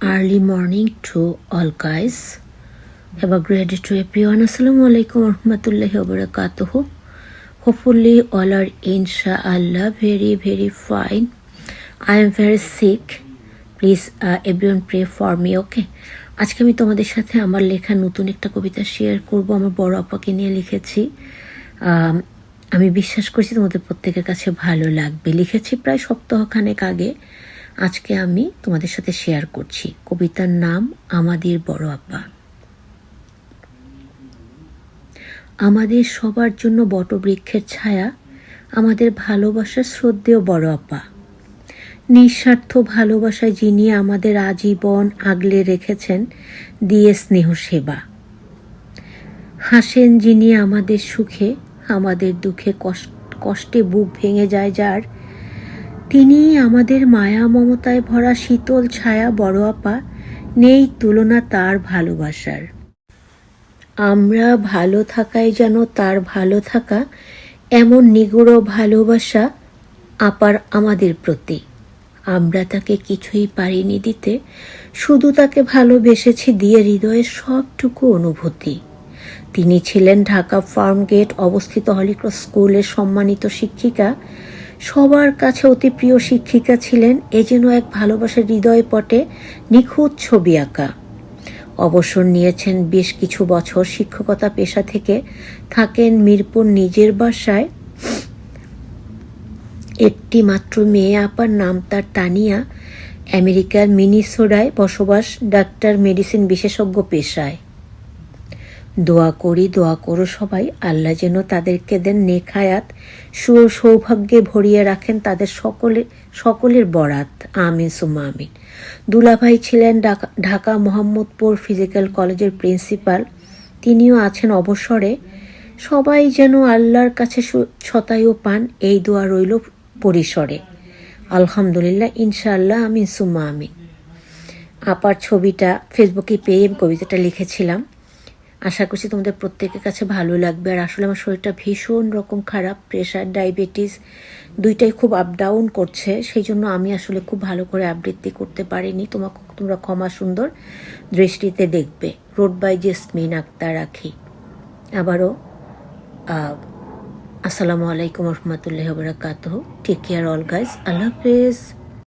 Early morning to all guys এবার grade two A আসসালামু আলাইকুম রহমতুল্লাহ ওবরাকাত হোপুল্লি অল আর ইনশা আল্লাহ very very fine I am very sick please everyone pray for me okay আজকে আমি তোমাদের সাথে আমার লেখা নতুন একটা কবিতা শেয়ার করব। আমার বড় আপাকে নিয়ে লিখেছি। আমি বিশ্বাস করছি তোমাদের প্রত্যেকের কাছে ভালো লাগবে। লিখেছি প্রায় সপ্তাহখানেক আগে। আজকে আমি তোমাদের সাথে শেয়ার করছি। কবিতার নাম আমাদের বড় আপা আমাদের সবার জন্য বটবৃক্ষের ছায়া, আমাদের ভালোবাসার শ্রদ্ধেয় বড় আপা নিঃস্বার্থ ভালোবাসায় যিনি আমাদের আজীবন আগলে রেখেছেন, দিয়ে স্নেহ সেবা। হাসেন যিনি আমাদের সুখে, আমাদের দুঃখে কষ্টে বুক ভেঙে যায় যার তিনি আমাদের মায়া মমতায় ভরা শীতল ছায়া বড় আপা নেই তুলনা তার ভালোবাসার। আমরা ভালো থাকাই যেন তার ভালো থাকা, এমন নিগুড় ভালোবাসা আপার আমাদের প্রতি। আমরা তাকে কিছুই পারিনি দিতে, শুধু তাকে ভালোবেসেছি দিয়ে হৃদয়ের সবটুকু অনুভূতি। তিনি ছিলেন ঢাকা ফার্ম গেট অবস্থিত হলিক্রস স্কুলের সম্মানিত শিক্ষিকা। সবার কাছে অতি প্রিয় শিক্ষিকা ছিলেন এ যেন এক ভালোবাসার হৃদয় পটে নিখুঁত ছবি আঁকা। অবসর নিয়েছেন বেশ কিছু বছর শিক্ষকতা পেশা থেকে। থাকেন মিরপুর নিজের বাসায়। একটি মাত্র মেয়ে আপার নাম তার তানিয়া। আমেরিকার মিনিসোডায় বসবাস, ডাক্তার মেডিসিন বিশেষজ্ঞ পেশায়। দোয়া করি, দোয়া করো সবাই। আল্লাহ যেন তাদেরকে দেন নেখায়াত সু সৌভাগ্যে ভরিয়ে রাখেন তাদের সকলে সকলের বরাত। আমিন সুমা আমিন। দুলাভাই ছিলেন ঢাকা ঢাকা মোহাম্মদপুর ফিজিক্যাল কলেজের প্রিন্সিপাল। তিনিও আছেন অবসরে। সবাই যেন আল্লাহর কাছে শতায়ু পান, এই দোয়া রইল পরিসরে। আলহামদুলিল্লাহ, ইনশাআল্লাহ, আমিন, সুম্মা আমিন। আপার ছবিটা ফেসবুকে পেয়ে কবিতাটা লিখেছিলাম। আশা করছি তোমাদের প্রত্যেকের কাছে ভালো লাগবে। আর আসলে আমার শরীরটা ভীষণ রকম খারাপ প্রেশার ডায়াবেটিস দুইটাই খুব আপ ডাউন করছে। সেই জন্য আমি আসলে খুব ভালো করে আবৃত্তি করতে পারিনি। তোমাকে, তোমরা ক্ষমা সুন্দর দৃষ্টিতে দেখবে। রোড বাই জেসমিন আক্তার রাখি আবারও আসসালামু আলাইকুম রহমতুল্লাহ বরাকাত টেক কেয়ার অল গাইজ আল্লাহ হাফেজ।